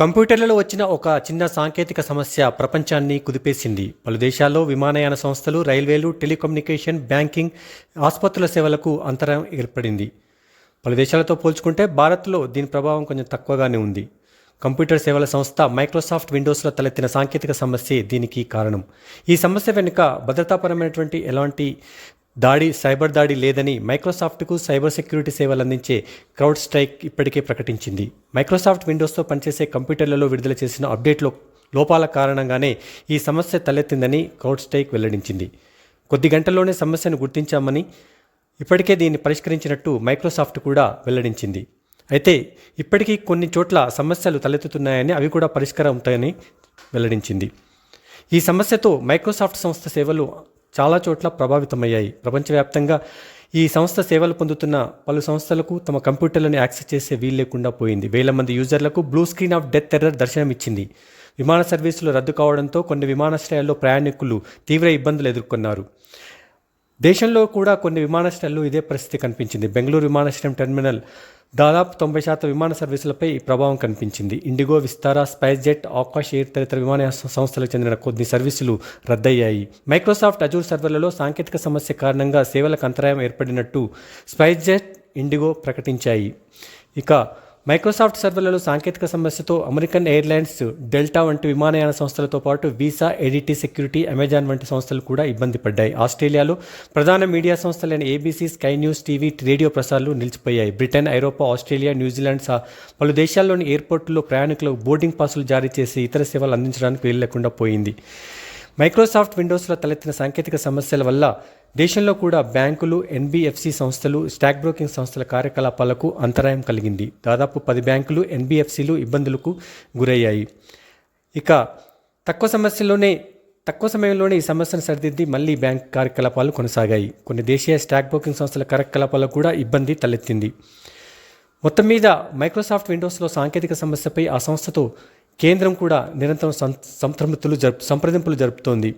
కంప్యూటర్లలో వచ్చిన ఒక చిన్న సాంకేతిక సమస్య ప్రపంచాన్ని కుదిపేసింది. పలు దేశాల్లో విమానయాన సంస్థలు రైల్వేలు టెలికమ్యూనికేషన్ బ్యాంకింగ్ ఆసుపత్రుల సేవలకు అంతరం ఏర్పడింది. పలు దేశాలతో పోల్చుకుంటే భారత్లో దీని ప్రభావం కొంచెం తక్కువగానే ఉంది. కంప్యూటర్ సేవల సంస్థ మైక్రోసాఫ్ట్ విండోస్లో తలెత్తిన సాంకేతిక సమస్యే దీనికి కారణం. ఈ సమస్య వెనుక భద్రతాపరమైనటువంటి ఎలాంటి దాడి సైబర్ దాడి లేదని మైక్రోసాఫ్ట్కు సైబర్ సెక్యూరిటీ సేవలు అందించే క్రౌడ్ స్ట్రైక్ ఇప్పటికే ప్రకటించింది. మైక్రోసాఫ్ట్ విండోస్తో పనిచేసే కంప్యూటర్లలో విడుదల చేసిన అప్డేట్లో లోపాల కారణంగానే ఈ సమస్య తలెత్తిందని క్రౌడ్ స్ట్రైక్ వెల్లడించింది. కొద్ది గంటల్లోనే సమస్యను గుర్తించామని ఇప్పటికే దీన్ని పరిష్కరించినట్టు మైక్రోసాఫ్ట్ కూడా వెల్లడించింది. అయితే ఇప్పటికీ కొన్ని చోట్ల సమస్యలు తలెత్తుతున్నాయని అవి కూడా పరిష్కారం అవుతాయని వెల్లడించింది. ఈ సమస్యతో మైక్రోసాఫ్ట్ సంస్థ సేవలు చాలా చోట్ల ప్రభావితమయ్యాయి. ప్రపంచవ్యాప్తంగా ఈ సంస్థ సేవలు పొందుతున్న పలు సంస్థలకు తమ కంప్యూటర్లను యాక్సెస్ చేసే వీలు లేకుండా పోయింది. వేల మంది యూజర్లకు blue screen of death error దర్శనమిచ్చింది. విమాన సర్వీసులు రద్దు కావడంతో కొన్ని విమానాశ్రయాల్లో ప్రయాణికులు తీవ్ర ఇబ్బందులు ఎదుర్కొన్నారు. దేశంలో కూడా కొన్ని విమానాశ్రయాల్లో ఇదే పరిస్థితి కనిపించింది. బెంగళూరు విమానాశ్రయం టెర్మినల్ దాదాపు తొంభై శాతం విమాన సర్వీసులపై ఈ ప్రభావం కనిపించింది. IndiGo Vistara SpiceJet Akasa Air తదితర విమానయాన సంస్థలకు చెందిన కొన్ని సర్వీసులు రద్దయ్యాయి. మైక్రోసాఫ్ట్ అజూర్ సర్వర్లలో సాంకేతిక సమస్య కారణంగా సేవలకు అంతరాయం ఏర్పడినట్టు స్పైస్ జెట్ ఇండిగో ప్రకటించాయి. ఇక మైక్రోసాఫ్ట్ సర్వర్లలో సాంకేతిక సమస్యతో అమెరికన్ ఎయిర్లైన్స్ డెల్టా వంటి విమానయాన సంస్థలతో పాటు వీసా ఎడిటీ సెక్యూరిటీ అమెజాన్ వంటి సంస్థలు కూడా ఇబ్బంది పడ్డాయి. ఆస్ట్రేలియాలో ప్రధాన media సంస్థలైన ABC Sky News TV radio ప్రసారాలు నిలిచిపోయాయి. బ్రిటన్ ఐరోపా ఆస్ట్రేలియా న్యూజిలాండ్ సహా పలు దేశాల్లోని ఎయిర్పోర్టుల్లో ప్రయాణికులకు బోర్డింగ్ పాసులు జారీ చేసి ఇతర సేవలు అందించడానికి వీలు లేకుండా పోయింది. మైక్రోసాఫ్ట్ విండోస్లో తలెత్తిన సాంకేతిక సమస్యల వల్ల దేశంలో కూడా బ్యాంకులు ఎన్బీఎఫ్సి సంస్థలు స్టాక్ బ్రోకింగ్ సంస్థల కార్యకలాపాలకు అంతరాయం కలిగింది. దాదాపు పది బ్యాంకులు ఎన్బీఎఫ్సీలు ఇబ్బందులకు గురయ్యాయి. ఇక తక్కువ సమస్యలోనే తక్కువ సమయంలోనే ఈ సమస్యను సరిదిద్ది మళ్ళీ బ్యాంక్ కార్యకలాపాలు కొనసాగాయి. కొన్ని దేశీయ స్టాక్ బ్రోకింగ్ సంస్థల కార్యకలాపాలకు కూడా ఇబ్బంది తలెత్తింది. మొత్తం మీద మైక్రోసాఫ్ట్ విండోస్లో సాంకేతిక సమస్యపై ఆ సంస్థతో కేంద్రం కూడా నిరంతరం సం సంప్రమితులు జరుపు సంప్రదింపులు జరుపుతోంది.